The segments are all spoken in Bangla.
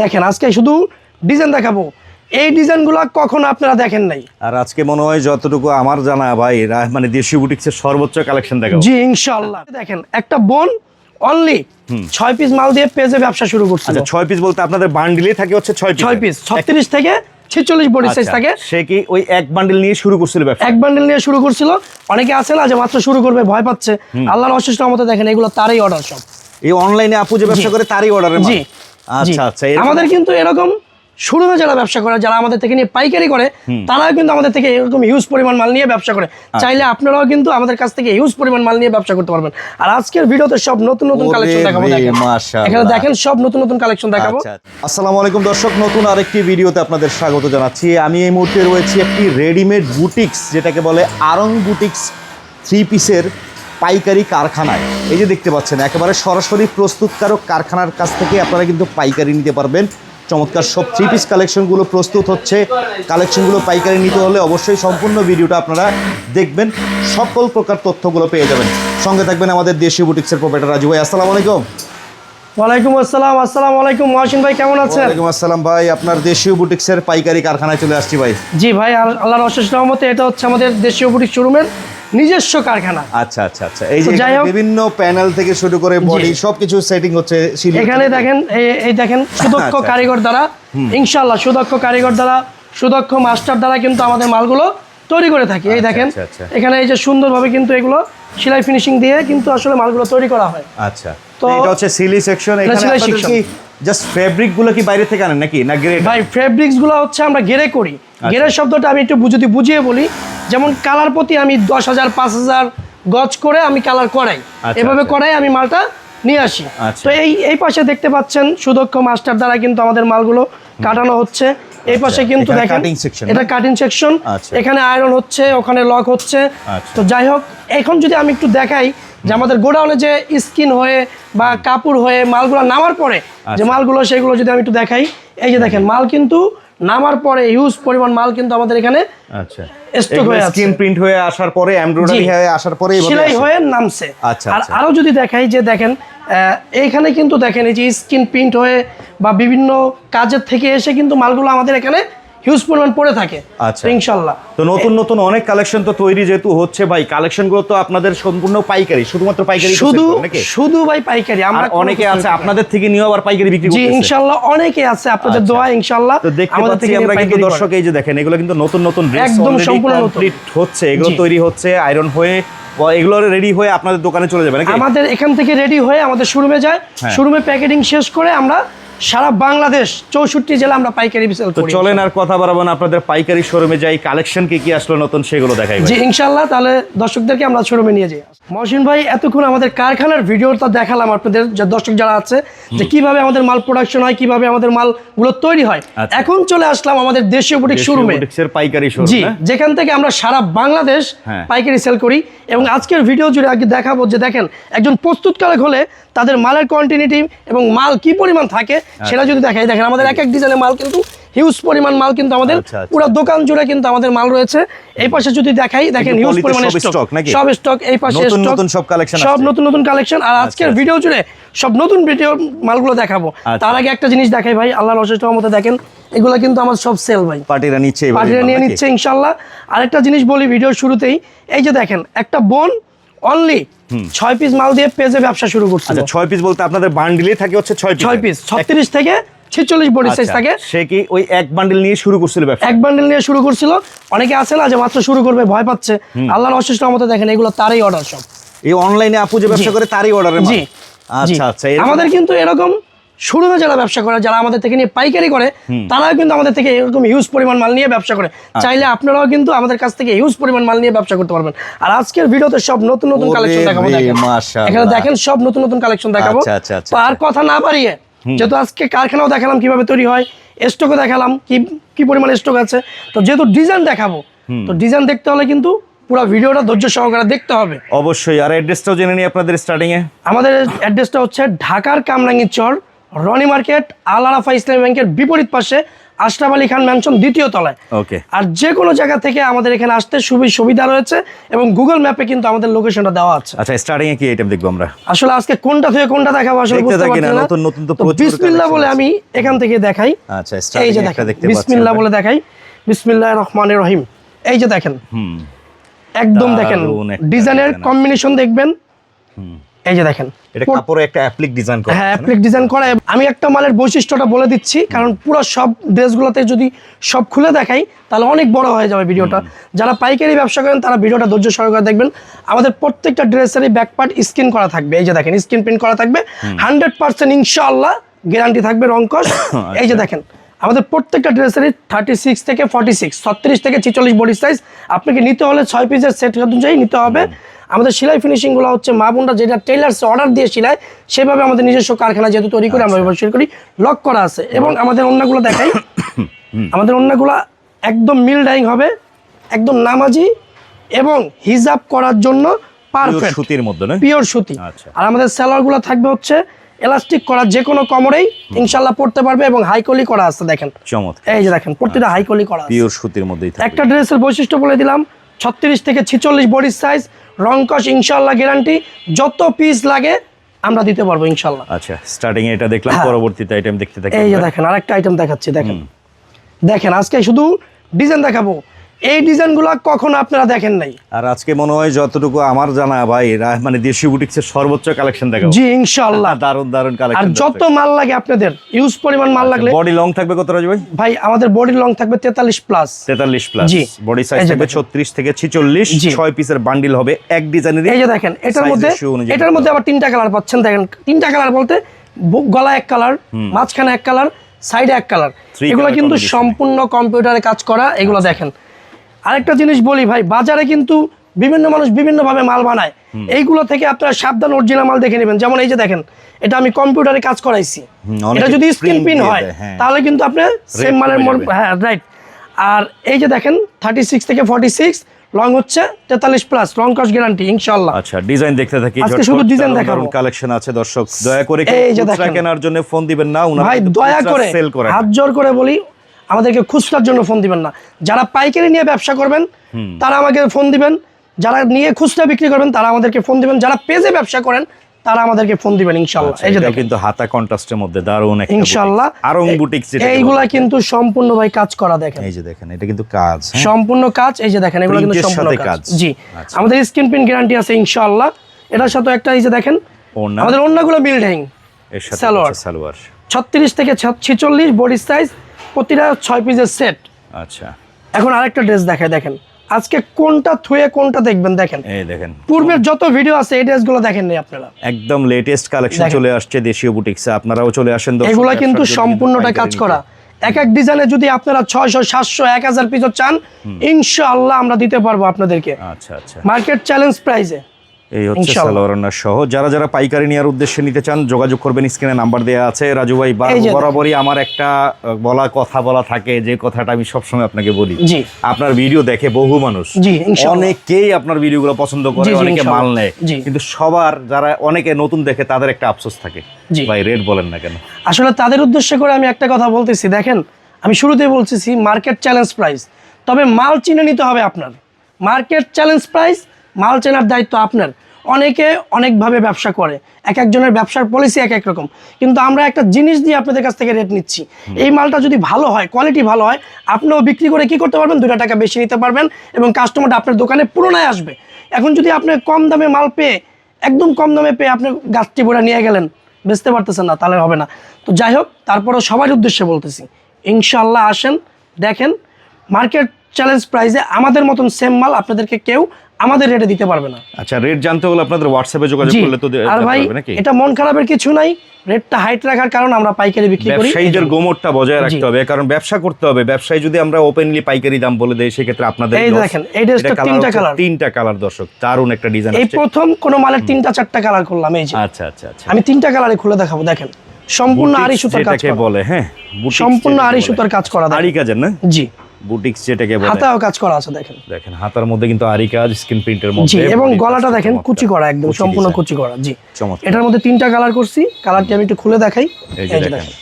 দেখেন আজকে শুধু ডিজাইন দেখাবো। এই ডিজাইনগুলো কখনো আপনারা দেখেন নাই। আর আজকে মনে হয় যতটুকু আমার জানা ভাই মানে দেশীয় বুটিক্সের সর্বোচ্চ কালেকশন দেখাবো। জি ইনশাল্লাহ দেখেন একটা বোন অনলি ছয় পিস মাল দিয়ে পেজে ব্যবসা শুরু করছিল। আচ্ছা ছয় পিস বলতে আপনাদের বান্ডিলে থাকে হচ্ছে ছয় পিস ছয় পিস ছত্রিশ থেকে ছেচল্লিশ বডি সাইজ থাকে। সে কি ওই এক বান্ডিল নিয়ে শুরু করছিল ব্যবসা? এক বান্ডেল নিয়ে শুরু করছিল। অনেকে আছে না যে মাত্র শুরু করবে ভয় পাচ্ছে। আল্লাহর অশেষ রহমতে দেখেন এগুলো তারই অর্ডার সব। এই অনলাইনে আপু যে ব্যবসা করে তারই অর্ডারে জি। আচ্ছা আচ্ছা আমাদের কিন্তু এরকম শুরুতে যারা ব্যবসা করে যারা আমাদের থেকে নিয়ে পাইকারি করে তারাও কিন্তু আমাদের থেকে এরকম হিউজ পরিমাণ মাল নিয়ে ব্যবসা করে। আচ্ছা। চাইলে আপনারাও কিন্তু আমাদের কাছ থেকে হিউজ পরিমাণ মাল নিয়ে ব্যবসা করতে পারবেন। আর আজকের ভিডিওতে সব নতুন নতুন কালেকশন দেখাবো দেখেন। এখানে দেখেন সব নতুন নতুন কালেকশন দেখাবো। আচ্ছা, আচ্ছা। আসসালামু আলাইকুম দর্শক নতুন আরেকটি ভিডিওতে আপনাদের স্বাগত জানাচ্ছি। আমি এই মুহূর্তে রয়েছি একটি রেডিমেড বুটিক্স যেটাকে বলে আরং বুটিক্স থ্রি পিসের পাইকারি কারখানায়। এই যে দেখতে পাচ্ছেন একেবারে সরাসরি প্রস্তুতকারক কারখানার কাছ থেকে আপনারা কিন্তু পাইকারি নিতে পারবেন। চমৎকার সব থ্রি পিস কালেকশনগুলো প্রস্তুত হচ্ছে। কালেকশনগুলো পাইকারি নিতে হলে অবশ্যই সম্পূর্ণ ভিডিওটা আপনারা দেখবেন। সকল প্রকার তথ্যগুলো পেয়ে যাবেন। সঙ্গে থাকবেন আমাদের দেশীয় বুটিক্সের প্রোপাইটার রাজু ভাই। আসসালামু আলাইকুম। ওয়ালাইকুম আসসালাম আসসালামু আলাইকুম। মহাসিন ভাই কেমন আছেন? ওয়ালাইকুম আসসালাম ভাই। আপনার দেশীয় বুটিক্সের পাইকারি কারখানায় চলে আসছি ভাই। জি ভাই আল- আল্লাহর অশেষ রহমতে এটা হচ্ছে আমাদের দেশীয় বুটিক শোরুমের নিজস্ব কারখানা। আচ্ছা আচ্ছা আচ্ছা। এই যে বিভিন্ন প্যানেল থেকে শুরু করে বডি সবকিছু সেটিং হচ্ছে এখানে দেখেন এই- দেখেন সুদক্ষ আচ্ছা। কারিগর দ্বারা ইনশাল্লাহ সুদক্ষ কারিগর দ্বারা সুদক্ষ মাস্টার দ্বারা কিন্তু আমাদের মালগুলো তৈরি করে থাকি। এই দেখেন আচ্ছা, আচ্ছা। এখানে এই যে সুন্দরভাবে কিন্তু এগুলো সেলাই ফিনিশিং দিয়ে কিন্তু আসলে মালগুলো তৈরি করা হয়। আচ্ছা। তো এটা হচ্ছে সিলি সেকশন এখানে কি জাস্ট ফেব্রিকগুলো কি বাইরে থেকে আনেন নাকি? না গ্রে ভাই ফেব্রিক্সগুলো হচ্ছে আমরা গেরে করি। আচ্ছা। শব্দটা আমি একটু যদি বুঝিয়ে বলি যেমন কালার প্রতি আমি দশ হাজার পাঁচ হাজার গজ করে আমি কালার করাই। আচ্ছা, এভাবে আচ্ছা। করাই আমি মালটা নিয়ে আসি। তো এই এই পাশে দেখতে পাচ্ছেন সুদক্ষ মাস্টার দ্বারা কিন্তু আমাদের মালগুলো কাটানো হচ্ছে। এই পাশে কিন্তু দেখেন এটা কাটিং সেকশন আচ্ছা। এখানে আয়রন হচ্ছে ওখানে লক হচ্ছে আচ্ছা। তো যাই হোক এখন যদি আমি একটু দেখাই যে আমাদের গোডাউনে যে স্কিন হয়ে বা কাপড় হয়ে মালগুলো নামার পরে যে আচ্ছা। মালগুলো সেগুলো যদি আমি একটু দেখাই এই যে দেখেন মাল কিন্তু নামার পরে হিউজ পরিমাণ মাল কিন্তু আমাদের এখানে আচ্ছা হয়ে আছে। স্ক্রিন প্রিন্ট হয়ে আসার পরে এমব্রয়ডারি হয়ে আসার পরে সেলাই হয়ে নামছে আচ্ছা, আর আচ্ছা। আরও যদি দেখাই যে দেখেন আহ, এইখানে কিন্তু দেখেন এই যে স্কিন প্রিন্ট হয়ে বা বিভিন্ন কাজের থেকে এসে কিন্তু মালগুলো আমাদের এখানে হিউজ পরিমাণ পড়ে থাকে আচ্ছা। ইনশাল্লাহ। তো নতুন নতুন অনেক কালেকশন তো তৈরি যেহেতু হচ্ছে ভাই কালেকশনগুলো তো আপনাদের সম্পূর্ণ পাইকারি শুধুমাত্র পাইকারি শুধু শুধু ভাই পাইকারি আমরা অনেকে আছে আপনাদের থেকে নিয়ে আবার পাইকারি বিক্রি জি ইনশাল্লাহ অনেকে আছে আপনাদের আচ্ছা। দোয়া ইনশাল্লাহ তো দেখতে আমাদের পাচ্ছি থেকে আমরা কিন্তু দর্শক এই যে দেখেন এগুলো কিন্তু নতুন নতুন ড্রেস একদম সম্পূর্ণ কমপ্লিট হচ্ছে এগুলো তৈরি হচ্ছে আয়রন হয়ে এগুলো রেডি হয়ে আপনাদের দোকানে চলে যাবে নাকি? আমাদের এখান থেকে রেডি হয়ে আমাদের শোরুমে যায়। শোরুমে প্যাকেটিং শেষ করে আমরা সারা বাংলাদেশ চৌষট্টি জেলা আমরা পাইকারি সেল তো করি চলেন আর কথা বাড়াবো না আপনাদের পাইকারি শোরুমে যাই কালেকশন কি কি আসলো নতুন সেগুলো দেখাই। জি ইনশাল্লাহ তাহলে দর্শকদেরকে আমরা শোরুমে নিয়ে যাই মহসিন ভাই এতক্ষণ আমাদের কারখানার ভিডিওটা দেখালাম আপনাদের যে দর্শক যারা আছে যে কীভাবে আমাদের মাল প্রোডাকশন হয় কীভাবে আমাদের মালগুলো তৈরি হয় আচ্ছা। এখন চলে আসলাম আমাদের দেশীয় বুটিক শোরুমে পাইকারি শোরুম জি যেখান থেকে আমরা সারা বাংলাদেশ হ্যাঁ। পাইকারি সেল করি এবং আজকের ভিডিও জুড়ে আগে দেখাবো যে দেখেন একজন প্রস্তুতকারক হলে তাদের মালের কোয়ান্টিটি এবং মাল কি পরিমাণ থাকে সেটা যদি দেখাই দেখেন আমাদের এক এক ডিজাইনের মাল কিন্তু হিউজ পরিমাণ মাল কিন্তু আমাদের আচ্ছা, আচ্ছা। পুরো দোকান জুড়ে কিন্তু আমাদের মাল রয়েছে। এই পাশে যদি দেখাই দেখেন হিউজ পরিমাণ সব স্টক? সব স্টক এই পাশে নতুন নতুন সব collection সব নতুন নতুন কালেকশন আর আজকের আচ্ছা। ভিডিও জুড়ে সব নতুন ভিডিও মালগুলো দেখাবো। আচ্ছা। তার আগে একটা জিনিস দেখাই ভাই আল্লাহর অশেষ মতো দেখেন এগুলো কিন্তু আমার সব সেল ভাই। পার্টিরা নিচ্ছে পার্টিরা নিয়ে নিচ্ছে ইনশাল্লাহ। আরেকটা জিনিস বলি ভিডিওর শুরুতেই এই যে দেখেন একটা বোন অনলি ছয় পিস মাল দিয়ে পেজে ব্যবসা শুরু করছে আচ্ছা ছয় পিস বলতে আপনাদের বান্ডিলে থাকে হচ্ছে ছয় পিস ছয় পিস ছত্রিশ থেকে ছেচল্লিশ বডি সাইজ আচ্ছা, থাকে। সে কি ওই এক বান্ডিল নিয়ে শুরু করছিল ব্যবসা? এক বান্ডেল নিয়ে শুরু করছিল। অনেকে আছে না যে মাত্র শুরু করবে ভয় পাচ্ছে। আল্লাহর অশেষ রহমতে দেখেন এগুলো তারই অর্ডার সব। এই অনলাইনে আপু যে ব্যবসা করে তারই অর্ডার। আচ্ছা আচ্ছা আমাদের কিন্তু এরকম শুরুতে যারা ব্যবসা করে যারা আমাদের থেকে নিয়ে পাইকারি করে তারাও কিন্তু আমাদের থেকে এরকম হিউজ পরিমাণ মাল নিয়ে ব্যবসা করে। আচ্ছা। চাইলে আপনারাও কিন্তু আমাদের কাছ থেকে হিউজ পরিমাণ মাল নিয়ে ব্যবসা করতে পারবেন। আর আজকের ভিডিওতে সব নতুন নতুন কালেকশন দেখাবো। এখানে দেখেন সব নতুন নতুন কালেকশন দেখাবো। আচ্ছা, আচ্ছা, আর কথা না বাড়িয়ে যেহেতু আজকে কারখানাও দেখালাম কীভাবে তৈরি হয় স্টকও দেখালাম কি কি পরিমাণ স্টক আছে। তো যেহেতু ডিজাইন দেখাবো তো ডিজাইন দেখতে হলে কিন্তু পুরো ভিডিওটা ধৈর্য সহকারে দেখতে হবে। অবশ্যই। আর অ্যাড্রেসটাও জেনে নিই আপনাদের স্টার্টিং এ আমাদের অ্যাড্রেসটা হচ্ছে ঢাকার কামরাঙ্গীর চর রনি মার্কেট আল আরাফা ইসলামী ব্যাংকের বিপরীত পাশে আশরাফ আলী খান ম্যানশন দ্বিতীয় তলায়। ওকে আর যে কোনো জায়গা থেকে আমাদের এখানে আসতে সুবি সুবিধা রয়েছে এবং গুগল ম্যাপে কিন্তু আমাদের লোকেশনটা দেওয়া আছে। আচ্ছা স্টার্টিং এ কি আইটেম দেখব আমরা? আসলে আজকে কোনটা থেকে কোনটা দেখাবো আসলে বুঝতে পারছি না। নতুন নতুন তো প্রচুর বিসমিল্লাহ বলে আমি এখান থেকে দেখাই। আচ্ছা এই যে দেখেন দেখতে পাচ্ছি বিসমিল্লাহ বলে দেখাই। বিসমিল্লাহ রহমানির রহিম। এই যে দেখেন। হুম। একদম দেখেন। ডিজাইনের কম্বিনেশন দেখবেন। এই যে দেখেন এটা কাপড়ে একটা অ্যাপ্লিক ডিজাইন করা হ্যাঁ অ্যাপ্লিক ডিজাইন করা। আমি একটা মালের বৈশিষ্ট্যটা বলে দিচ্ছি কারণ পুরো সব ড্রেসগুলোতে যদি সব খুলে দেখাই তাহলে অনেক বড় হয়ে যাবে ভিডিওটা। যারা পাইকারি ব্যবসা করেন তারা ভিডিওটা ধৈর্য সহকারে দেখবেন। আমাদের প্রত্যেকটা ড্রেসেরই ব্যাক পার্ট স্ক্রিন করা থাকবে। এই যে দেখেন স্ক্রিন প্রিন্ট করা থাকবে। হান্ড্রেড পার্সেন্ট ইনশাআল্লাহ গ্যারান্টি থাকবে রঙ্কশ এই যে দেখেন আমাদের প্রত্যেকটা ড্রেসেরই থার্টি সিক্স থেকে ফর্টি সিক্স ছত্রিশ থেকে ছিচল্লিশ বডি সাইজ আপনাকে নিতে হলে ছয় পিসের সেট অনুযায়ী নিতে হবে। আমাদের সেলাই ফিনিশিংগুলো হচ্ছে মা বোনরা যেটা টেলার্স অর্ডার দিয়ে সেলাই সেভাবে আমাদের নিজস্ব কারখানা যেহেতু তৈরি করে আমরা ব্যবহার করি লক করা আছে। এবং আমাদের অন্যগুলো দেখাই। আমাদের অন্যগুলো একদম মিল ডাইং হবে একদম নামাজি এবং হিজাব করার জন্য পারফেক্ট সুতির মধ্যে না? পিওর সুতি। আচ্ছা। আর আমাদের স্যালোয়ারগুলো থাকবে হচ্ছে এলাস্টিক করা যে কোনো কমরেই ইনশাল্লাহ পড়তে পারবে এবং হাইকলি করা আছে দেখেন। চমৎকার। এই যে দেখেন প্রতিটা হাইকলি করা আছে। পিওর সুতির মধ্যেই থাকবে। একটা ড্রেসের বৈশিষ্ট্য বলে দিলাম ছত্রিশ থেকে ছিচল্লিশ বডির সাইজ রংকশ ইনশাল্লাহ গ্যারান্টি যত পিস লাগে আমরা দিতে পারব ইনশাল্লাহ আচ্ছা স্টার্টিং এটা দেখলাম হ্যাঁ। পরবর্তীতে আইটেম দেখতে থাকি এই যে দেখেন আরেকটা আইটেম দেখাচ্ছি দেখেন। দেখেন আজকে শুধু ডিজাইন দেখাবো। এই ডিজাইনগুলো কখনো আপনারা দেখেন নাই। আর আজকে মনে হয় যতটুকু আমার জানা ভাই মানে দেশি বুটিক্সের সর্বোচ্চ কালেকশন দেখাবো। জি ইনশাল্লাহ দারুণ দারুণ কালেকশন আর যত মাল লাগে আপনাদের ইউজ পরিমাণ মাল লাগলে বডি লং থাকবে কত রাজ ভাই? ভাই আমাদের বডি লং থাকবে তেতাল্লিশ প্লাস তেতাল্লিশ প্লাস জি। বডি সাইজ থাকবে দেখেন। ছত্রিশ থেকে ছিচল্লিশ। জি। ছয় পিসের বান্ডিল হবে এক ডিজাইনের এই যে দেখেন এটার মধ্যে এটার মধ্যে আবার তিনটা কালার পাচ্ছেন। দেখেন তিনটা কালার বলতে গলা এক কালার মাঝখানে এক কালার সাইডে এক কালার এগুলো কিন্তু সম্পূর্ণ কম্পিউটারে কাজ করা এগুলো দেখেন। আরেকটা জিনিস বলি ভাই বাজারে কিন্তু বিভিন্ন মানুষ বিভিন্নভাবে মাল বানায়। এইগুলো থেকে আপনারা সাবধান অরিজিনাল মাল দেখে নেবেন। যেমন এই যে দেখেন এটা আমি কম্পিউটারে কাজ করাইছি। এটা যদি স্ক্রিন পিন হয় হ্যাঁ। তাহলে কিন্তু আপনি সেম মালের হ্যাঁ রাইট আর এই যে দেখেন থার্টি সিক্স থেকে ফর্টি সিক্স লং হচ্ছে তেতাল্লিশ প্লাস লং কস্ট গ্যারান্টি ইনশাল্লাহ আচ্ছা ডিজাইন দেখতে থাকি আজকে শুধু ডিজাইন দেখাবো। কালেকশন আছে দর্শক। দয়া করে এই যে কেনার জন্য ফোন দিবেন না ভাই দয়া করে সেল করে হাত জোর করে বলি আমাদেরকে খুচরার জন্য ফোন দিবেন না। যারা পাইকারি নিয়ে ব্যবসা করবেন তারা আমাকে ফোন দিবেন। যারা নিয়ে খুচরা বিক্রি করবেন তারা আমাদেরকে ফোন দিবেন। যারা পেজে ব্যবসা করেন তারা আমাদেরকে ফোন দিবেন আচ্ছা, এই যে কিন্তু হাতা কন্ট্রাস্টের মধ্যে দারুণ একটা ইনশাল্লাহ আরং বুটিক্স এইগুলা কিন্তু সম্পূর্ণ ভাই কাজ করা দেখেন। এই যে দেখেন এটা কিন্তু কাজ হ্যাঁ? সম্পূর্ণ কাজ এই যে দেখেন এগুলো কিন্তু সম্পূর্ণ কাজ। জি। আচ্ছা। আমাদের স্ক্রিন প্রিন্ট গ্যারান্টি আছে ইনশাআল্লাহ। এটার সাথে একটা এই যে দেখেন আমাদের অন্যগুলো বিল্ডিং এর সাথে সালোয়ার। হচ্ছে সালোয়ার ছত্রিশ থেকে ছিচল্লিশ বডি সাইজ প্রতিটা ছয় পিসের সেট আচ্ছা। এখন আরেকটা ড্রেস দেখায় দেখেন। আজকে কোনটা থুয়ে কোনটা দেখবেন দেখেন। এই দেখেন। পূর্বের যত ভিডিও আছে এই ড্রেসগুলো দেখেন নাই আপনারা। একদম লেটেস্ট কালেকশন চলে আসছে দেশীয় বুটিক্সে আপনারাও চলে আসেন দর্শক, এগুলা কিন্তু সম্পূর্ণটা কাজ করা। এক এক ডিজাইনে যদি আপনারা ছয়শো সাতশো এক হাজার পিসও চান ইনশাআল্লাহ আমরা দিতে পারব আপনাদেরকে। আচ্ছা আচ্ছা। মার্কেট চ্যালেঞ্জ প্রাইসে এই হচ্ছে। সালোয়ার সহ যারা যারা পাইকারি নেওয়ার উদ্দেশ্যে নিতে চান যোগাযোগ করবেন স্ক্রিনে নাম্বার দেওয়া আছে রাজু ভাই। বরাবরই আমার একটা বলা কথা বলা থাকে যে কথাটা আমি সবসময় আপনাকে বলি। আপনার ভিডিও দেখে বহু মানুষ। অনেকেই আপনার ভিডিওগুলো পছন্দ করে অনেকে মাল নেয় কিন্তু সবার যারা অনেকে নতুন দেখে তাদের একটা আফসোস থাকে জি। ভাই রেট বলেন না কেন আসলে তাদের উদ্দেশ্যে করে আমি একটা কথা বলতেছি দেখেন আমি শুরুতেই বলতেছি মার্কেট চ্যালেঞ্জ প্রাইস তবে মাল চিনে নিতে হবে আপনার মার্কেট চ্যালেঞ্জ প্রাইস মাল চেনার দায়িত্ব আপনার। অনেকে অনেকভাবে ব্যবসা করে। এক একজনের ব্যবসার পলিসি এক এক রকম। কিন্তু আমরা একটা জিনিস দিয়ে আপনাদের কাছ থেকে রেট নিচ্ছি। এই মালটা যদি ভালো হয় কোয়ালিটি ভালো হয় আপনিও বিক্রি করে কি করতে পারবেন? দুটা টাকা বেশি নিতে পারবেন এবং কাস্টমারটা আপনার দোকানে পুরোনায় আসবে। এখন যদি আপনি কম দামে মাল পেয়ে একদম কম দামে পেয়ে আপনি গাছটি ভরে নিয়ে গেলেন বেচতে পারতেছেন না তাহলে হবে না। তো যাই হোক তারপরেও সবার উদ্দেশ্যে বলতেছি ইনশাল্লাহ আসেন দেখেন মার্কেট চ্যালেঞ্জ প্রাইসে আমাদের মতন সেম মাল আপনাদেরকে কেউ আমাদের রেটে দিতে পারবে না। আচ্ছা রেট জানতে হলে আপনাদের হোয়াটসঅ্যাপে যোগাযোগ করলে তো আর ভাই এটা মন খারাপের কিছু নাই। রেটটা হাইট রাখার কারণ আমরা পাইকারি বিক্রি করি। ব্যবসায়ীদের গোমরটা বজায় রাখতে হবে কারণ ব্যবসা করতে হবে। ব্যবসায়ী যদি আমরা ওপেনলি পাইকারি দাম বলে দেই সেক্ষেত্রে আপনাদের এই দেখেন, এই এটা তিনটা colour। তিনটা কালার দর্শক। দারুণ একটা ডিজাইন এই প্রথম কোন মালের তিনটা চারটা কালার করলাম এই যে। আচ্ছা আচ্ছা আচ্ছা। আমি তিনটা কালারে খুলে দেখাবো দেখেন। সম্পূর্ণ আড়ি সুতার কাজ করা। বলে হ্যাঁ সম্পূর্ণ আড়ি সুতার কাজ করা। আড়ি কাজের না? জি। বুটিক্স যেটাকে বলে। হাতাও কাজ করা আছে দেখেন। দেখেন হাতার মধ্যে কিন্তু আরি কাজ স্ক্রিন প্রিন্টের মধ্যে এবং গলাটা দেখেন। কুচি করা একদম সম্পূর্ণ। কুচি করা জি। চমৎকার। এটার মধ্যে তিনটা কালার করছি কালারটি আমি একটু খুলে দেখাই। এই যে দেখেন।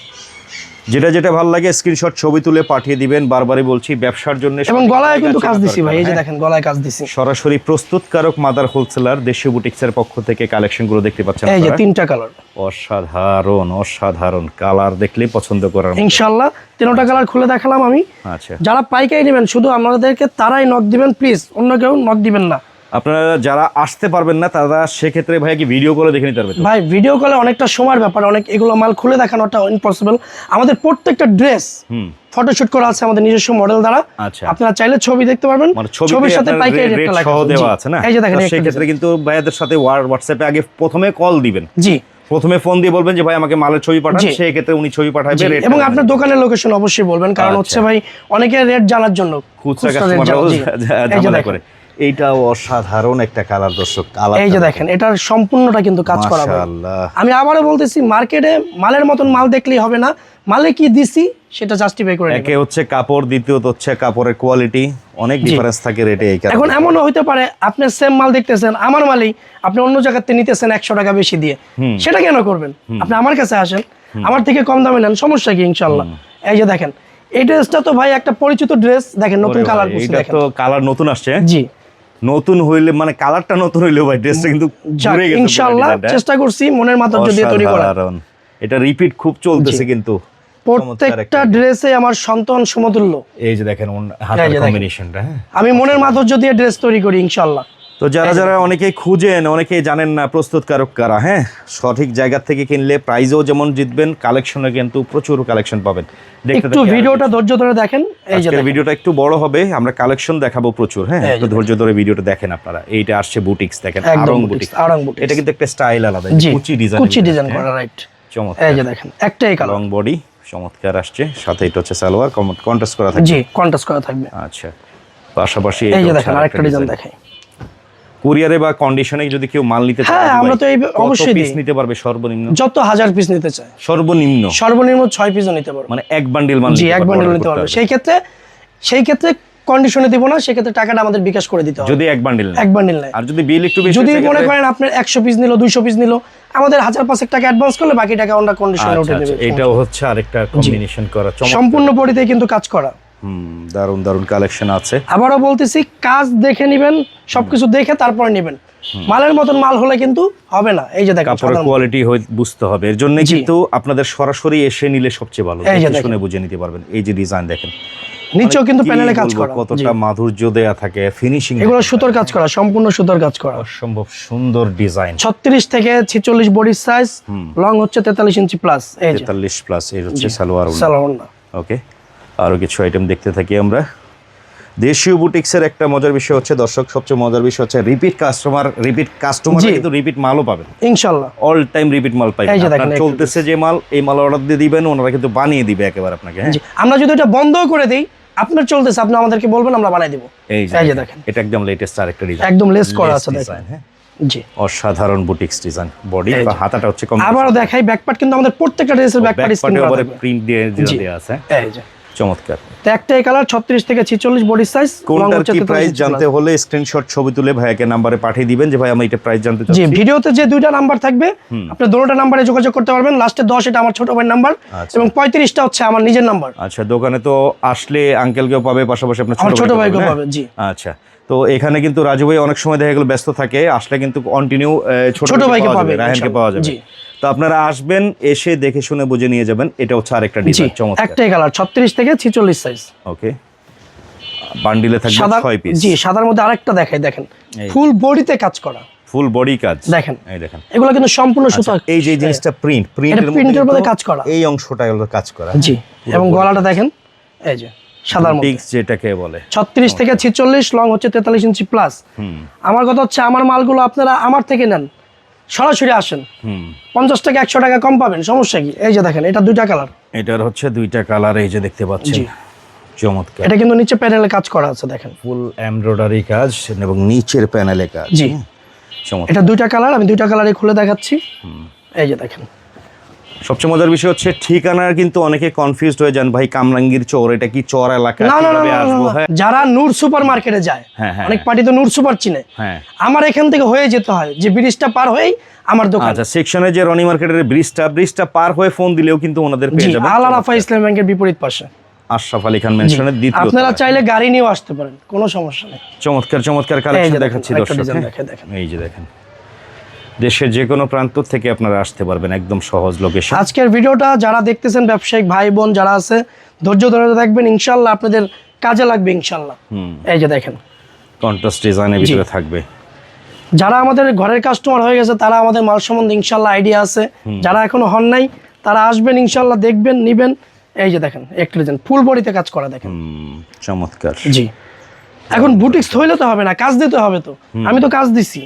যেটা যেটা ভালো লাগে স্ক্রিনশট ছবি তুলে পাঠিয়ে দিবেন। বারবারই বলছি ব্যবসার জন্য এবং গলায় কিন্তু কাজ দিছি ভাই এই যে দেখেন গলায় কাজ দিছি। হ্যাঁ? সরাসরি প্রস্তুতকারক মাদার হোলসেলার দেশীয় বুটিক্সের পক্ষ থেকে কালেকশনগুলো দেখতে পাচ্ছেন এই যে তিনটা কালার। অসাধারণ অসাধারণ কালার দেখলেই পছন্দ করার মতো। ইনশাল্লাহ তিনটা কালার খুলে দেখালাম আমি। আচ্ছা। যারা পাইকারি নেবেন শুধু আমাদেরকে তারাই নক দিবেন প্লিজ অন্য কেউ নক দিবেন না। আপনারা যারা আসতে পারবেন না তারা সেক্ষেত্রে ভাইয়া কি ভিডিও করে দেখে নিতে পারবে ভাই ভিডিও কলে অনেকটা সময়ের ব্যাপার অনেক এগুলো মাল খুলে দেখানোটা ইম্পসিবল আমাদের প্রত্যেকটা ড্রেস ফটোশুট করা আছে আমাদের নিজস্ব মডেল দ্বারা। আচ্ছা। আপনারা চাইলে ছবি দেখতে পারবেন। মানে ছবির সাথে পাইকারি রেটটা লেখা দেওয়া আছে না? এই যে দেখেন একটা সেক্ষেত্রে কিন্তু ভাইয়াদের সাথে হোয়াটসঅ্যাপে আগে প্রথমে কল দিবেন। জি। প্রথমে ফোন দিয়ে বলবেন যে ভাই আমাকে মালের ছবি পাঠান। সেই ক্ষেত্রে উনি ছবি পাঠাবে রেট এবং আপনার দোকানের লোকেশন অবশ্যই বলবেন কারণ আচ্ছা। হচ্ছে ভাই অনেকের রেট জানার জন্য। খুচরা ঝামেলা করে। এইটাও অসাধারণ একটা কালার দর্শক কালার এই যে দেখেন এটার সম্পূর্ণটা কিন্তু কাজ করা আমি আবারও বলতেছি মার্কেটে মালের মতন মাল দেখলেই হবে না। মালে কি দিছি সেটা জাস্টিফাই করে একে হচ্ছে কাপড় দ্বিতীয়ত হচ্ছে কাপড়ের কোয়ালিটি অনেক ডিফারেন্স থাকে রেটে এই কারণে এখন এমনও পারে আপনি সেম মাল দেখতেছেন আমার মালেই আপনি অন্য জায়গাতে নিতেছেন একশো টাকা বেশি দিয়ে। সেটা কেন করবেন? আপনি আমার কাছে আসেন আমার থেকে কম দামে নেন সমস্যা কি ইনশাল্লাহ এই যে দেখেন এই ড্রেসটা তো ভাই একটা পরিচিত ড্রেস দেখেন নতুন কালার দেখেন। তো কালার নতুন আসছে। জি। নতুন হইলে মানে কালারটা নতুন হইলেও ভাই ড্রেসটা কিন্তু ঘুরে গেছে ইনশাআল্লাহ চেষ্টা করছি মনের মাথার যদি তৈরি করা এটা রিপিট খুব চলতেছে কিন্তু। প্রত্যেকটা ড্রেসে আমার সন্তান সমতুল্য এই যে দেখেন হাতের কম্বিনেশনটা হ্যাঁ? আমি মনের মাধুর্য যদি ড্রেস তৈরি করি ইনশাল্লাহ। তো যারা যারা অনেকেই খুঁজেন অনেকেই জানেন না প্রস্তুতকারক কারা হ্যাঁ? সঠিক জায়গা থেকে কিনলে প্রাইজও যেমন জিতবেন কালেকশনে কিন্তু প্রচুর কালেকশন পাবেন। একটু ভিডিওটা ধৈর্য ধরে দেখেন এই যে ভিডিওটা একটু বড় হবে আমরা কালেকশন দেখাবো প্রচুর হ্যাঁ? একটু ধৈর্য ধরে ভিডিওটা দেখেন আপনারা। এইটা আসছে বুটিক্স দেখেন আরং বুটিক্স, আরং বুটিক্স। এটা কিন্তু একটা স্টাইল আলাদা কুচি ডিজাইন কুচি ডিজাইন করা রাইট চমৎকার। এই যে দেখেন একটাই কালার লং বডি চমৎকার আসছে। সাথে এটা হচ্ছে সালোয়ার কন্ট্রাস্ট করা থাকে জি কন্ট্রাস্ট করা থাকবে। আচ্ছা পাশাপাশি এই যে দেখেন আরেকটা ডিজাইন দেখাই। কুরিয়ারে বা কন্ডিশনে যদি কেউ মাল নিতে চায় হ্যাঁ, আমরা তো এই অবশ্যই পিস নিতে পারবে সর্বনিম্ন? যত হাজার পিস নিতে চায়। সর্বনিম্ন? সর্বনিম্ন ছয় পিসও নিতে পারব। মানে এক বান্ডিল মাল জি এক বান্ডেল নিতে পারবে। সেই ক্ষেত্রে সেই ক্ষেত্রে কন্ডিশনে দিব না সেক্ষেত্রে টাকাটা আমাদের বিকাশ করে দিতে হবে। যদি এক বান্ডিল এক বান্ডিল নেয়। আর যদি বিল একটু বেশি যদি মনে করেন আপনার একশো পিস নিল দুইশো পিস নিল আমাদের হাজার পাঁচেক টাকা অ্যাডভান্স করলে বাকি টাকা আমরা কন্ডিশনে আচ্ছা, উঠে আচ্ছা, দেবে এটাও হচ্ছে আরেকটা কম্বিনেশন করা। সম্পূর্ণ বডিতে কিন্তু কাজ করা। হুম দারুণ দারুণ কালেকশন আছে। আবারও বলতেছি কাজ দেখে নেবেন সবকিছু দেখে তারপরে নেবেন। মালের মতন মাল হলে কিন্তু হবে না। এই যে দেখেন কাপড়ের কোয়ালিটি বুঝতে হবে। এর জন্য কিন্তু আপনাদের সরাসরি এসে নিলে সবচেয়ে ভালো। এই। শুনে বুঝে নিতে পারবেন। এই যে ডিজাইন দেখেন। নিচেও কিন্তু প্যানেলে কাজ করা। কতটা মাধুর্য দেয়া থাকে ফিনিশিং এগুলো সুতোর কাজ করা সম্পূর্ণ সুতোর কাজ করা। অসম্ভব সুন্দর ডিজাইন ছত্রিশ থেকে ছিচল্লিশ বডির সাইজ লং হচ্ছে তেতাল্লিশ ইঞ্চি প্লাস এই যে। তেতাল্লিশ প্লাস এর হচ্ছে সালোয়ার সালোয়ার ওকে আরও কিছু আইটেম দেখতে থাকি আমরা। দেশীয় বুটিক্সের একটা মজার বিষয় হচ্ছে দর্শক সবচেয়ে মজার বিষয় হচ্ছে রিপিট কাস্টমার রিপিট কাস্টমার কিন্তু রিপিট মালও পাবেন। ইনশাল্লাহ। অল টাইম রিপিট মাল এই আপনার চলতেছে যে মাল এই মাল অর্ডার দিয়ে দিবেন ওনারা কিন্তু বানিয়ে দিবে একেবারে আপনাকে হ্যাঁ? আমরা যদি এটা বন্ধ করে দিই আপনার চলতেছে আপনি আমাদেরকে বলবেন আমরা বানাই দিব। এই যে দেখেন। এটা একদম লেটেস্ট আরেকটা ডিজাইন একদম লেস করা আছে দেখেন। হ্যাঁ? জি। অসাধারণ বুটিক্স ডিজাইন বডি বা হাতাটা হচ্ছে কম আবারও দেখাই ব্যাকপার্ট কিন্তু আমাদের প্রত্যেকটা ড্রেসের ব্যাকপার্ট স্ক্রিন করা প্রিন্ট দিয়ে। দেওয়া আছে। এই যে। চমৎকার। একটাই কালার ছত্রিশ থেকে ছিচল্লিশ বডি সাইজ কোনটার কি প্রাইস জানতে হলে স্ক্রিনশট ছবি তুলে ভাইয়াকে নাম্বারে পাঠিয়ে দিবেন যে ভাই আমি এটা প্রাইস জানতে জি ভিডিওতে যে দুইটা নাম্বার থাকবে আপনি দুটোটা নাম্বারে যোগাযোগ করতে পারবেন। লাস্টে দশ এটা আমার ছোট ভাইয়ের নাম্বার আচ্ছা। এবং পঁয়ত্রিশটা হচ্ছে আমার নিজের নাম্বার আচ্ছা দোকানে তো আসলে আঙ্কেলকেও পাবে পাশাপাশি আপনার ছোট ভাইকেও? পাবে জি। আচ্ছা তো এখানে কিন্তু রাজু ভাই অনেক সময় দেখা গেল ব্যস্ত থাকে আসলে কিন্তু কন্টিনিউ ছোট ভাইকে পাবে, রায়হানকে পাওয়া যাবে। তো আপনারা আসবেন এসে দেখে শুনে বুঝে নিয়ে যাবেন। এটা হচ্ছে আরেকটা ডিজাইন চমৎকার। একটাই কালার ছত্রিশ থেকে ছিচল্লিশ সাইজ ওকে। বান্ডিলে থাকবে সাদা ছয় পিস জি সাদার মধ্যে আরেকটা দেখাই দেখেন। ফুল বডিতে কাজ করা। ফুল বডি কাজ। দেখেন। এই দেখেন। এগুলো কিন্তু সম্পূর্ণ সুতো আচ্ছা, এই যে জিনিসটা প্রিন্ট প্রিন্টের প্রিন্টের মধ্যে কাজ করা। এই অংশটা হলো কাজ করা। জি এবং গলাটা দেখেন এই যে সাদার মধ্যে। যেটাকে বলে। ছত্রিশ থেকে ছিচল্লিশ লং হচ্ছে তেতাল্লিশ ইঞ্চি প্লাস হুম। আমার কথা হচ্ছে আমার মালগুলো আপনারা আমার থেকে নেন। সরাসরি আসেন। হুম। পঞ্চাশ টাকা একশো টাকা কম পাবেন সমস্যা কি? এই যে দেখেন এটা দুইটা কালার এটার হচ্ছে দুইটা কালার এই যে দেখতে পাচ্ছি। চমৎকার। এটা কিন্তু নিচে প্যানেলে কাজ করা আছে দেখেন। ফুল এমব্রয়ডারি কাজ এবং নিচের প্যানেলে কাজ। জি। এটা দুইটা কালার আমি দুইটা কালারই খুলে দেখাচ্ছি। এই যে দেখেন। সবচেয়ে মজার বিষয় হচ্ছে ঠিকানার কিন্তু অনেকে কনফিউজড হয়ে যান ভাই কামরাঙ্গীর চর এটা কি চর এলাকা। হ্যাঁ। যারা নূর সুপার মার্কেটে যায় হ্যাঁ, হ্যাঁ, অনেক। পার্টি তো নূর সুপার চিনে। আমার এখান থেকে হয়ে যেতে হয় যে ব্রিজটা পার হয়েই আমার দোকান। আচ্ছা সেকশনে যে রনি মার্কেটের ব্রিজটা ব্রিজটা পার হয়ে ফোন দিলেও কিন্তু ওনাদের পেয়ে যাবেন। আল আরাফা ইসলাম ব্যাংকের বিপরীত পাশে। আশরাফ আলী খান মেনশনের দ্বিতীয় আপনারা চাইলে গাড়ি নিয়েও আসতে পারেন কোনো সমস্যা নেই। চমৎকার চমৎকার কালেকশন দেখাচ্ছি দর্শক। এই যে দেখেন। দেশের যে কোনো প্রান্ত থেকে আপনারা আসতে পারবেন একদম সহজ লোকেশন আজকের ভিডিওটা যারা দেখতেছেন ব্যবসায়িক ভাই বোন যারা আছে ধৈর্য ধরে দেখবেন ইনশাল্লাহ আপনাদের কাজে লাগবে ইনশাল্লাহ এই যে দেখেন। কন্ট্রাস্ট ডিজাইনের ভিতরে থাকবে। যারা আমাদের ঘরের কাস্টমার হয়ে গেছে তারা আমাদের মাল সম্বন্ধে ইনশাল্লাহ আইডিয়া আছে। যারা এখনও হন নাই তারা আসবেন ইনশাল্লাহ দেখবেন নিবেন। এই যে দেখেন একটা ডিজাইন ফুল বডিতে কাজ করা দেখেন। চমৎকার। জি। এখন বুটিক্স হইলে তো হবে না কাজ দিতে হবে তো। আমি তো কাজ দিছি।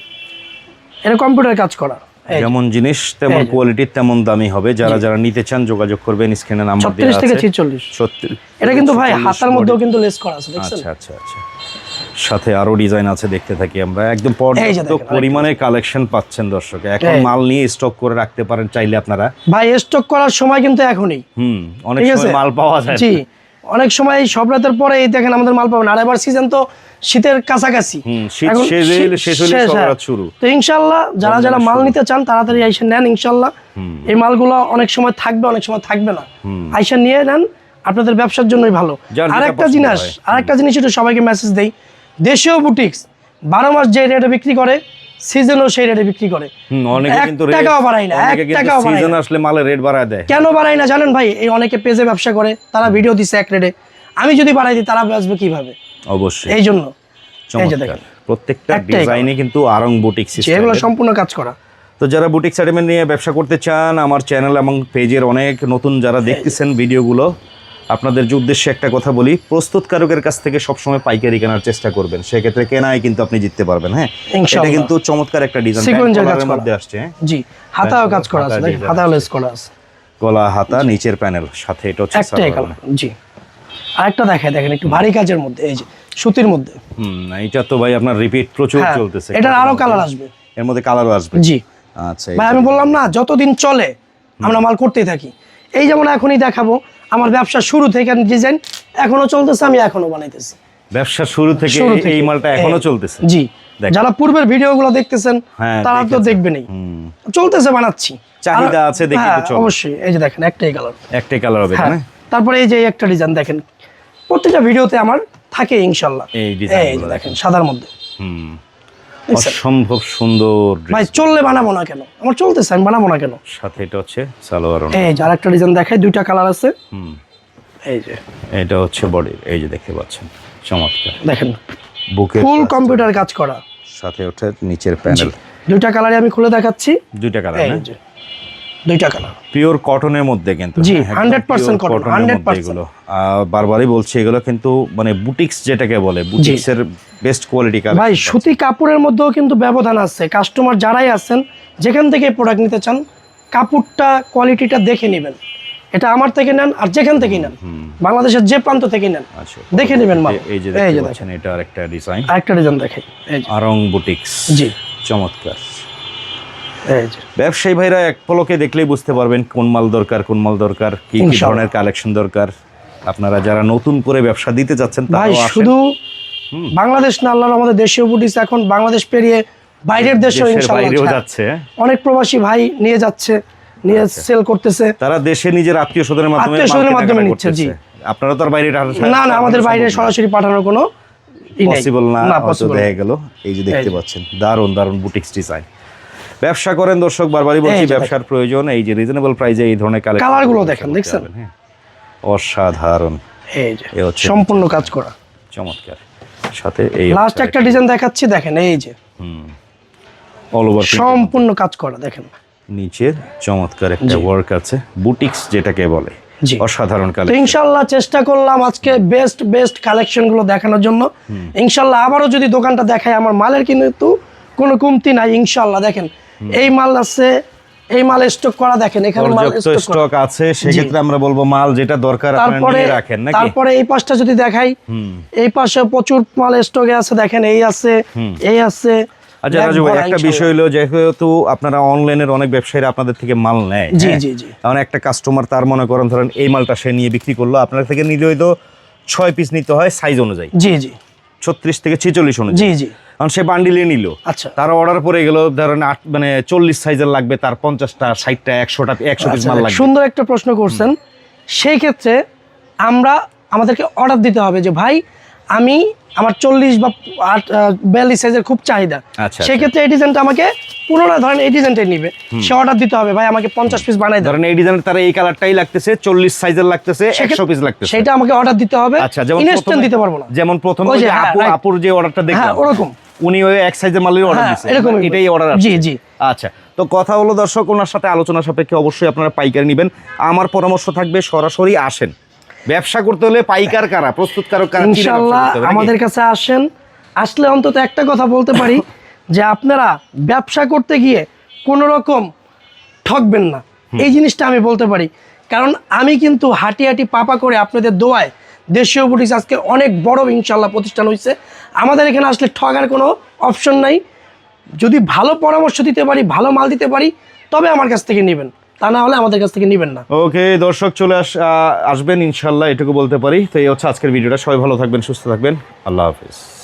এটা কম্পিউটার কাজ করা। যেমন জিনিস তেমন। কোয়ালিটির তেমন দামি হবে। যারা যারা নিতে চান যোগাযোগ করবেন স্ক্রিনে নাম্বার দেওয়া ছত্রিশ থেকে আছে। ছিচল্লিশ। সত্যি এটা কিন্তু ভাই হাতার মধ্যেও কিন্তু লেস করা আছে দেখছেন? আচ্ছা আচ্ছা। আচ্ছা সাথে আরও ডিজাইন আছে দেখতে থাকি আমরা। একদম পর্যাপ্ত পরিমাণে কালেকশন পাচ্ছেন দর্শক। এখন মাল নিয়ে স্টক করে রাখতে পারেন চাইলে আপনারা। ভাই স্টক করার সময় কিন্তু এখনই। হুম অনেক সময় মাল পাওয়া যায় জি। অনেক সময় সব রাতের পরে দেখেন আমাদের মাল পাবেন। আর এবার সিজন তো শীতের কাছাকাছি। হ্যাঁ। শুরু। তো ইনশাল্লাহ যারা যারা মাল নিতে চান তাড়াতাড়ি আইসা নেন ইনশাল্লাহ। এই মালগুলো অনেক সময় থাকবে অনেক সময় থাকবে না। আইসা নিয়ে নেন আপনাদের ব্যবসার জন্যই ভালো। আরেকটা জিনিস। আরেকটা জিনিস একটু সবাইকে মেসেজ দেই। দেশীয় বুটিক্স বারো মাস যে রেটে বিক্রি করে সিজনও সেই রেটে বিক্রি করে। অনেকে কিন্তু টাকাও বাড়ায় না, এক টাকাও সিজন আসলে মালের রেট বাড়ায় দেয়। কেন না জানেন ভাই? এই অনেকে পেজে ব্যবসা করে তারা ভিডিও এক রেটে আমি যদি বাড়াই দিই তারা বাঁচবে কীভাবে? অবশ্যই। এই জন্য। প্রত্যেকটা ডিজাইনে কিন্তু আরং বুটিক যে এগুলো সম্পূর্ণ কাজ করা। তো যারা বুটিক সার্টিফিকেট নিয়ে ব্যবসা করতে চান আমার চ্যানেল এবং পেজের অনেক নতুন যারা দেখতেছেন ভিডিওগুলো আপনাদের যে উদ্দেশ্যে একটা কথা বলি প্রস্তুতকারকের কাছ থেকে সবসময় পাইকারি কেনার চেষ্টা করবেন। সেক্ষেত্রে কেনায় কিন্তু আপনি জিততে পারবেন হ্যাঁ? এটা কিন্তু চমৎকার একটা ডিজাইন কাজ। মধ্যে আসছে হ্যাঁ? জি হাতাও কাজ করা আছে হাতাও লেস করা আছে। গলা হাতা নিচের প্যানেল সাথে এটা হচ্ছে একটাই সালোয়ার। কালার জি। আরেকটা দেখায় দেখেন একটু ভারী কাজের মধ্যে এই যে সুতির মধ্যে। হুম এটা তো ভাই আপনার রিপিট প্রচুর হ্যাঁ, চলতেছে। এটার আরও কালার আসবে। এর মধ্যে কালারও আসবে। জি। আচ্ছা ভাই আমি বললাম না যতদিন চলে আমরা মাল করতেই থাকি। এই যেমন এখনই দেখাবো আমার ব্যবসা শুরু থেকে ডিজাইন এখনও চলতেছে আমি এখনও বানাইতেছি। ব্যবসা শুরু থেকে এই- মালটা এখনও চলতেছে? জি। যারা পূর্বের ভিডিওগুলো দেখতেছেন হ্যাঁ, তারা তো। দেখবেনই। চলতেছে বানাচ্ছি। চাহিদা আছে দেখে হ্যাঁ, তো চলে। অবশ্যই। এই যে দেখেন একটাই কালার একটাই কালার হবে হ্যাঁ। তারপরে এই যে একটা ডিজাইন দেখেন। প্রত্যেকটা ভিডিওতে আমার থাকে ইনশাল্লাহ। এই যে দেখেন সাদার মধ্যে। হুম? অসম্ভব সুন্দর ভাই চললে বানাবো না কেন? আমার চলতেছে আমি বানাবো না কেন? সাথে এটা হচ্ছে সালোয়ার। এই যে আরেকটা ডিজাইন দেখায় দুইটা কালার আছে। হুম। এই যে। এটা হচ্ছে বডি এই যে দেখতে পাচ্ছেন চমৎকার। দেখেন বুকে ফুল কম্পিউটার কাজ করা। সাথে ওঠে নিচের প্যানেল দুইটা কালারে আমি খুলে দেখাচ্ছি। দুইটা কালার এই যে। দুইটা কালার পিওর কটনের মধ্যে কিন্তু। জি, হ্যাঁ, একদম 100% pure 100% এগুলো। বারবারই বলছি এগুলো কিন্তু মানে বুটিক্স যেটাকে বলে বুটিক্সের বেস্ট কোয়ালিটি ভাই সুতি কাপড়ের মধ্যেও কিন্তু ব্যবধান আছে। কাস্টমার যারাই আছেন যেখান থেকে প্রোডাক্ট নিতে চান কাপড়টা কোয়ালিটিটা দেখে নেবেন। এটা আমার থেকে নেন আর যেখান থেকে নেন। বাংলাদেশের যে প্রান্ত থেকে নেন। আচ্ছা দেখে নেবেন মাল। এই যে পাচ্ছেন এটা আরেকটা ডিজাইন আরেকটা ডিজাইন দেখাই আরং বুটিক্স জি। চমৎকার। ব্যবসায়ী ভাইরা এক পলকে দেখলেই বুঝতে পারবেন কোন মাল দরকার কোন মাল দরকার কি কি ধরনের কালেকশন দরকার। আপনারা যারা নতুন করে ব্যবসা দিতে যাচ্ছেন ভাই শুধু বাংলাদেশ না আল্লাহর আমাদের দেশীয় বুটিস এখন বাংলাদেশ পেরিয়ে বাইরের দেশেও ইনশাআল্লাহ হ্যাঁ। যাচ্ছে। অনেক প্রবাসী ভাই নিয়ে যাচ্ছে নিয়ে সেল করতেছে। তারা দেশে নিজের আত্মীয় স্বজনের মাধ্যমে আত্মীয় স্বজনের মাধ্যমে নিচ্ছে, জি। আপনারা তো আর বাইরে না না আমাদের বাইরে সরাসরি পাঠানোর কোনো পসিবল না হয়তো দেখা গেল। এই যে দেখতে পাচ্ছেন দারুণ দারুণ বুটিক্স ডিজাইন ব্যবসা করেন দর্শক বারবারই বলছি ব্যবসার প্রয়োজন এই যে রিজনেবল প্রাইজে এই ধরনের কালেকশন কালারগুলো দেখেন, দেখছেন? অসাধারণ। এই যে সম্পূর্ণ কাজ করা। চমৎকার। সাথে এই লাস্ট একটা ডিজাইন দেখাচ্ছি দেখেন এই যে। অল ওভার সম্পূর্ণ কাজ করা দেখেন। নিচে চমৎকার একটা ওয়ার্ক আছে বুটিক্স যেটাকে বলে। অসাধারণ কালেকশন ইনশাল্লাহ চেষ্টা করলাম আজকে বেস্ট বেস্ট কালেকশনগুলো দেখানোর জন্য। ইনশাল্লাহ আবারও যদি দোকানটা দেখায় আমার মালের কিন্তু কোনো কমতি নাই ইনশাল্লাহ। দেখেন এই মাল আছে এই মাল স্টক করা দেখেন এখানে মাল স্টক আছে সেক্ষেত্রে আমরা বলব মাল যেটা দরকার আপনারা তারপরে নিয়ে রাখেন নাকি? তারপরে এই পাশটা যদি দেখাই এই পাশে প্রচুর মাল স্টকে আছে দেখেন এই আছে এই আছে। আচ্ছা রাজু ভাই একটা বিষয় হলো যেহেতু আপনারা অনলাইনের অনেক ব্যবসায়ীরা আপনাদের থেকে মাল নেয় জি, হ্যাঁ? জি, জি। কারণ একটা কাস্টমার তার মনে করেন ধরেন এই মালটা সে নিয়ে বিক্রি করল আপনার থেকে নিলে ছয় পিস নিতে হয় সাইজ অনুযায়ী। জি জি। ছত্রিশ থেকে ছেচল্লিশ অনুযায়ী। জি জি। কারণ সে বান্ডিলে নিল। আচ্ছা। তার অর্ডার পড়ে গেল ধরেন আট মানে চল্লিশ সাইজের লাগবে তার পঞ্চাশটা ষাটটা একশোটা একশো পিস আচ্ছা, মাল লাগবে। সুন্দর একটা প্রশ্ন করছেন। সেই ক্ষেত্রে আমরা আমাদেরকে অর্ডার দিতে হবে যে ভাই আমি আমার চল্লিশ বা আট বিয়াল্লিশ সাইজের খুব চাহিদা। সেক্ষেত্রে সেই এই ডিজাইনটা আমাকে পুনরায় ধরেন এই ডিজাইনটাই নিবে। সে অর্ডার দিতে হবে ভাই আমাকে পঞ্চাশ পিস বানাই ধরেন এই ডিজাইনের তারা এই কালারটাই লাগতেছে চল্লিশ সাইজের লাগতেছে একশো পিস লাগতেছে। সেটা আমাকে অর্ডার দিতে হবে আচ্ছা যেমন দিতে পারব না। যেমন প্রথমে হ্যাঁ, আপু আপুর যে অর্ডারটা হ্যাঁ দেখলাম ওরকম। উনি ওই এক সাইজের মালের অর্ডার হ্যাঁ, দিচ্ছে এটাই অর্ডার জি, জি। আচ্ছা তো কথা হলো দর্শক ওনার সাথে আলোচনা সাপেক্ষে অবশ্যই আপনারা পাইকারি নেবেন। আমার পরামর্শ থাকবে সরাসরি আসেন। ব্যবসা করতে হলে পাইকার কারা? প্রস্তুতকারক কারা? নাকি? আমাদের কাছে আসেন। আসলে অন্তত একটা কথা বলতে পারি যে আপনারা ব্যবসা করতে গিয়ে কোনো রকম ঠকবেন না। এই জিনিসটা আমি বলতে পারি। কারণ আমি কিন্তু হাঁটি হাঁটি পাপা করে আপনাদের দোয়ায় দেশীয় বুটিক্স আজকে অনেক বড় ইনশাল্লাহ প্রতিষ্ঠান হয়েছে আমাদের এখানে আসলে ঠগার কোনো অপশন নাই। যদি ভালো পরামর্শ দিতে পারি, ভালো মাল দিতে পারি, তবে আমার কাছ থেকে নেবেন। তা না হলে আমাদের কাছ থেকে নেবেন না। ওকে, দর্শক চলে আস আসবেন ইনশাল্লাহ এটুকু বলতে পারি। তো এই হচ্ছে আজকের ভিডিওটা। সবাই ভালো থাকবেন, সুস্থ থাকবেন। আল্লাহ হাফিজ।